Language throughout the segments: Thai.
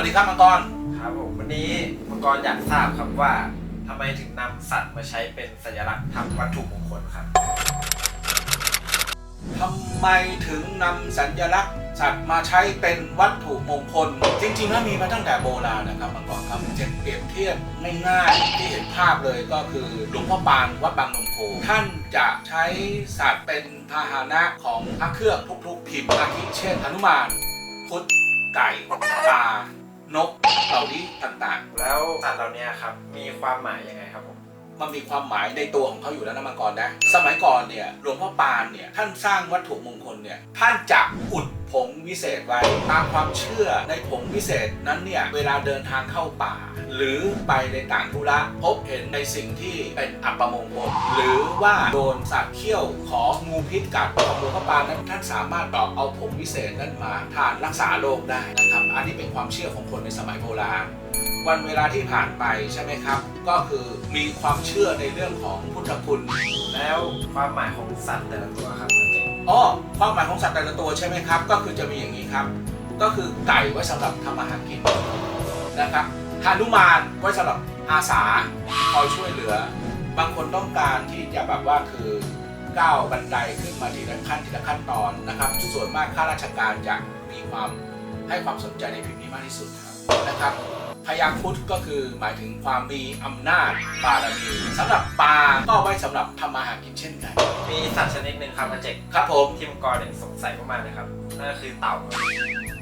วัสดีครับมังกร ครับผมวันนี้มังกรอยากทราบครับว่าทำไมถึงนำสัตว์มาใช้เป็นสัญลักษณ์ทำวัตถุมงคลครับ ทำไมถึงนำสัญลักษณ์สัตว์มาใช้เป็นวัตถุมงคล จริงๆแล้วมีมาตั้งแต่โบราณนะครับมังกรครับจะเปรียบเทียบง่ายๆที่เห็นภาพเลยก็คือหลวงพ่อปานวัดบางนมโคท่านจะใช้สัตว์เป็นพาหนะของพระเครื่องทุกๆพิมพ์อาทิเช่นหนุมานพุทธไก่ปลา นกเหล่านี้ต่างๆแล้วสัตว์เหล่านี้ครับมีความหมายยังไงครับผมมันมีความหมายในตัวของเขาอยู่แล้วนะมังกรนะ สมัยก่อนเนี่ยหลวงพ่อปานเนี่ยท่านสร้างวัตถุมงคลเนี่ยท่านจะอุด ผงวิเศษไว้ตามความเชื่อในผงวิเศษนั้นเนี่ย เวลาเดินทางเข้าป่า หรือไปในต่างธุระพบเห็นในสิ่งที่เป็นอัปมงคลหรือว่าโดนสัตว์เขี้ยวของงูพิษกัดของหลวงพ่อปานนั้นท่านสามารถตอกเอาผงวิเศษนั้นมาทานรักษาโรคได้นะครับ อันนี้เป็นความเชื่อของคนในสมัยโบราณ วันเวลาที่ผ่านไปใช่ไหมครับ ก็คือมีความเชื่อในเรื่องของพุทธคุณแล้วความหมายของสัตว์แต่ละตัวครับอ๋อความหมายของสัตว์แต่ละตัวใช่ไหมครับ ก็คือจะมีอย่างนี้ครับ ก็คือไก่ไว้สำหรับทำอาหารกินนะครับฮานุมานไว้สำหรับอาสาคอยช่วยเหลือ บางคนต้องการที่จะแบบว่าคือก้าวบันไดขึ้นมาทีละขั้นทีละขั้นตอนนะครับ ส่วนมากข้าราชการจะมีความให้ความสนใจในพิมพ์นี้มากที่สุดครับนะครับ พยาครุดก็คือหมายถึงความมีอำนาจบารมีสำหรับปลาก็ไว้สำหรับทำมาหากินเช่นกัน มีสัตว์ชนิดหนึ่งครับอาเจกครับผมที่มังกรเนี่ยสงสัยมากๆเลยครับนั่นก็คือเต่าครับ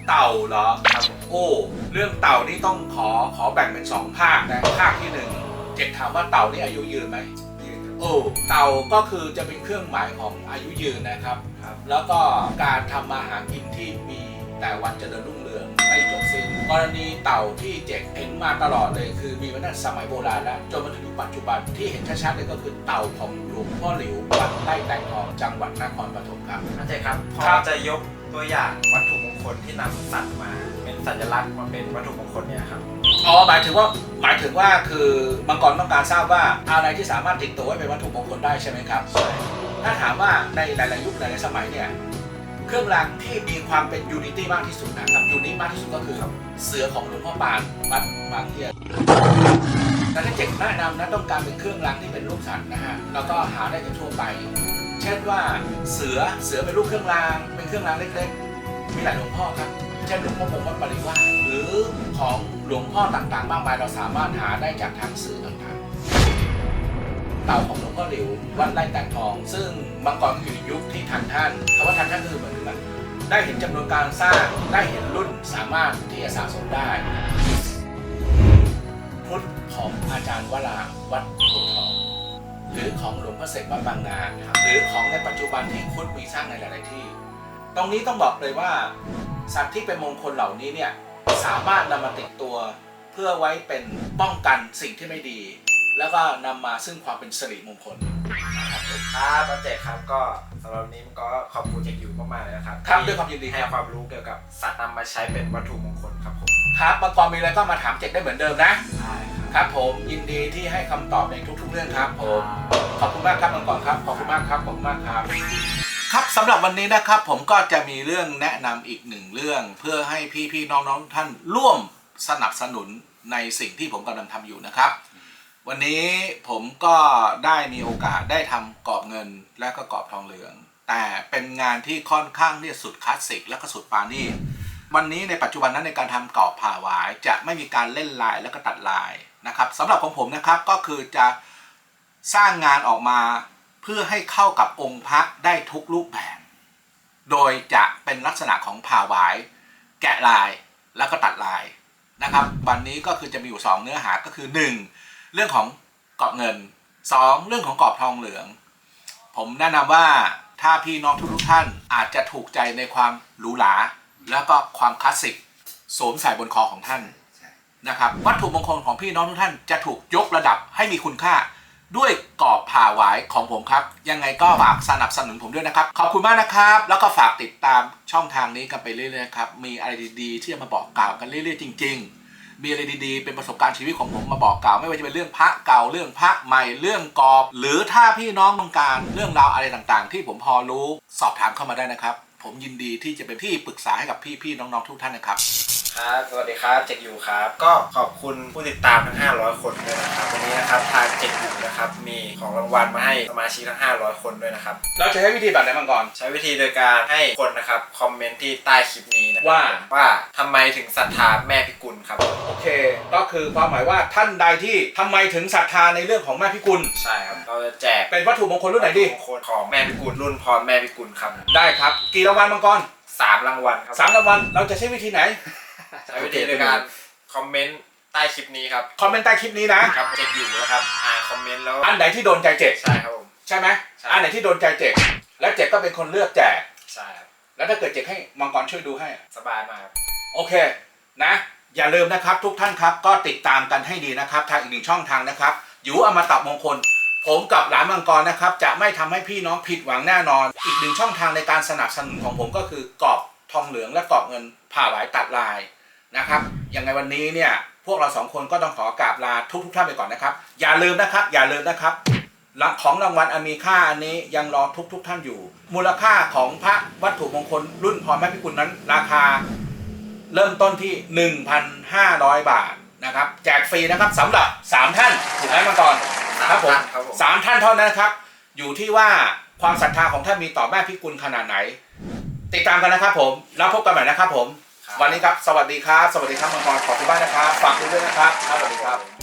เต่าเหรอครับผมโอ้เรื่องเต่านี่ต้องขอขอแบ่งเป็นสองภาคนะภาคที่หนึ่งเจ็ดถามว่าเต่านี่อายุยืนไหมยืนครับโอ้เต่าก็คือจะเป็นเครื่องหมายของอายุยืนนะครับครับแล้วก็การทำมาหากินที่มีแต่วันเจริญรุ่ง เรืองไม่จบสิ้นกรณีเต่าที่เจ็กเห็นมาตลอดเลย คือมีมาตั้งแต่สมัยโบราณแล้วจนมาถึงปัจจุบันที่เห็นชัดๆเลยก็คือเต่าของหลวงพ่อหลิววัดใต้แตงทองจังหวัดนครปฐมครับ อาเจกครับพอครับจะยกตัวอย่างวัตถุมงคลที่นำสัตว์มาเป็นสัญลักษณ์มาเป็นวัตถุมงคลเนี่ยครับ อ๋อหมายถึงว่าหมายถึงว่าคือมังกรต้องการทราบว่าอะไรที่สามารถติดตัวไว้เป็นวัตถุมงคลได้ใช่ไหมครับใช่ถ้าถามว่าในหลาย ๆ ยุคหลาย ๆ สมัยเนี่ย เครื่องรางที่มีความเป็นยูนิตี้มากที่สุดนะครับยูนิตมากที่สุดก็คือเสือของหลวงพ่อปานวัดบางเทียนแต่ถ้าเจ็กแนะนำนะต้องการเป็นเครื่องรางที่เป็นรูปสัตว์นะฮะแล้วก็หาได้จากทั่วไป เช่นว่าเสือเสือเป็นรูปเครื่องราง เป็นเครื่องรางเล็กๆ มีหลายหลวงพ่อครับเช่นหลวงพ่อพงวัดปริวาสหรือของหลวงพ่อต่างๆ มากมายเราสามารถหาได้จากทางสื่อต่างๆ เต่าของหลวงพ่อหลิววัดไร่แตงทอง ซึ่งบางกรอยู่ในยุคที่ทันท่านคำว่าทันท่านคือเหมือนกับได้เห็นจำนวนการสร้างได้เห็นรุ่นสามารถที่จะสะสมได้พุทธของอาจารย์วราวัดโพธิ์ทองหรือของหลวงพ่อเสกวัดบางนาหรือของในปัจจุบันที่คุดมีสร้างในหลาย ๆ ที่ ตรงนี้ต้องบอกเลยว่าสัตว์ที่เป็นมงคลเหล่านี้เนี่ยสามารถนำมาติดตัว เพื่อไว้เป็นป้องกันสิ่งที่ไม่ดี แล้วก็นำมาซึ่งความเป็นสิริมงคลนะครับผมครับอาเจกครับก็สำหรับวันนี้มันก็ขอบคุณเจกอยู่มากๆเลยนะครับครับที่ด้วยความยินดีคให้รับ ความรู้เกี่ยวกับสัตว์นำมาใช้เป็นวัตถุมงคลครับผมครับบางกรมีอะไรก็มาถามเจ็กได้เหมือนเดิมนะ ใช่ครับผมยินดีที่ให้คำตอบในทุก ๆ เรื่องครับผม ขอบคุณมากครับมังกรครับ ขอบคุณมากครับ ขอบคุณมากครับ ครับสำหรับวันนี้นะครับผมก็จะมีเรื่องแนะนำอีกหนึ่งเรื่อง เพื่อให้พี่ๆน้องๆท่านร่วมสนับสนุนในสิ่งที่ผมกำลังทำอยู่นะครับ วันนี้ผมก็ได้มีโอกาสได้ทำกรอบเงินและก็กรอบทองเหลือง แต่เป็นงานที่ค่อนข้างที่จะสุดคลาสสิกและก็สุดปราณีตวันนี้ในปัจจุบันนั้นในการทำกรอบผ่าหวายจะไม่มีการเล่นลายและก็ตัดลายนะครับสำหรับของผมนะครับก็คือจะสร้างงานออกมาเพื่อให้เข้ากับองค์พระได้ทุกรูปแบบ โดยจะเป็นลักษณะของผ่าหวายแกะลายแล้วก็ตัดลายนะครับ วันนี้ก็คือจะมีอยู่ 2 เนื้อหาก็คือ 1 เรื่องของกรอบเงิน 2 เรื่องของกรอบทองเหลือง ผมแนะนำว่าถ้าพี่น้องทุกท่านอาจจะถูกใจในความหรูหรา แล้วก็ความคลาสสิกสวมใส่บนคอของท่านนะครับวัตถุมงคลของพี่น้องทุกท่านจะถูกยกระดับให้มีคุณค่า ด้วยกรอบผ่าหวายของผมครับ ยังไงก็ฝากสนับสนุนผมด้วยนะครับ ขอบคุณมากนะครับ แล้วก็ฝากติดตามช่องทางนี้กันไปเรื่อยๆครับมีอะไรดีๆที่จะมาบอกกล่าวกันเรื่อยๆจริง ๆ มีอะไรดีๆ เป็นประสบการณ์ชีวิตของผมมาบอกกล่าว ไม่ว่าจะเป็นเรื่องพระเก่าเรื่องพระใหม่เรื่องกรอบหรือถ้าพี่น้องต้องการเรื่องราวอะไรต่างๆ ที่ผมพอรู้สอบถามเข้ามาได้นะครับ ผมยินดีที่จะเป็นที่ปรึกษาให้กับพี่ๆน้องๆทุกท่านนะครับ ครับ สวัสดีครับเจกยูครับ ก็ขอบคุณผู้ติดตามทั้ง 500 คนด้วยนะครับ วันนี้นะครับทางเจกยูนะครับมีของรางวัลมาให้สมาชิกทั้ง 500 คนด้วยนะครับ เราจะใช้วิธีแบบไหนมังกรใช้วิธีโดยการให้คนนะครับคอมเมนต์ที่ใต้คลิปนี้นะครัว่า ว่าทำไมถึงศรัทธาแม่พิกุลครับ โอเค ก็คือความหมายว่าท่านใดที่ทำไมถึงศรัทธาในเรื่องของแม่พิกุล ใช่ครับ เราจะแจกเป็นวัตถุมงคลรุ่นไหนดี มงคลของแม่พิกุลรุ่นพรแม่พิกุลครับได้ครับ กี่รางวัลมังกรสามรางวัลครับสามรางวัลเราจะใช้วิธีไหนใช้ วิธีโดยการคอมเมนต์ใต้คลิปนี้ครับคอมเมนต์ใต้คลิปนี้นะครับเจกยูนะครับอ่านคอมเมนต์แล้วอันไหนที่โดนใจเจ็กใช่ครับผมใช่ไหมใช่อันไหนที่โดนใจเจ็กและเจ็กก็เป็นคนเลือกแจกใช่ครับแล้วถ้าเกิดเจ็กให้มังกรช่วยดูให้สบายมากครับโอเคนะ อย่าลืมนะครับทุกท่านครับก็ติดตามกันให้ดีนะครับ ทางอีกหนึ่งช่องทางนะครับอยู่อมตะมงคล ผมกับหลานมังกรนะครับจะไม่ทำให้พี่น้องผิดหวังแน่นอน อีกหนึ่งช่องทางในการสนับสนุนของผมก็คือกรอบทองเหลืองและกรอบเงินผ่าหวายตัดลาย นะครับยังไงวันนี้เนี่ยพวกเราสองคนก็ต้องขอกราบลาทุกทุกๆท่านไปก่อนนะครับ อย่าลืมนะครับ อย่าลืมนะครับของรางวัลอันมีค่าอันนี้ยังรอทุกทุกๆท่านอยู่ มูลค่าของพระวัตถุมงคลรุ่นพรแม่พิกุลนั้นราคา เริ่มต้นที่ 1,500 บาทนะครับแจกฟรีนะครับสำหรับ 3 ท่านถูกไหมมาก่อนสามครับผมท่านครับผมสามท่านเท่านั้นครับ อยู่ที่ว่าความศรัทธาของท่านมีต่อแม่พิกุลขนาดไหน ติดตามกันนะครับผมแล้วพบกันใหม่นะครับผมครับ วันนี้ครับ สวัสดีครับ สวัสดีครับมังกรขอบคุณมากนะครับฝากดูด้วยนะครับ สวัสดีครับ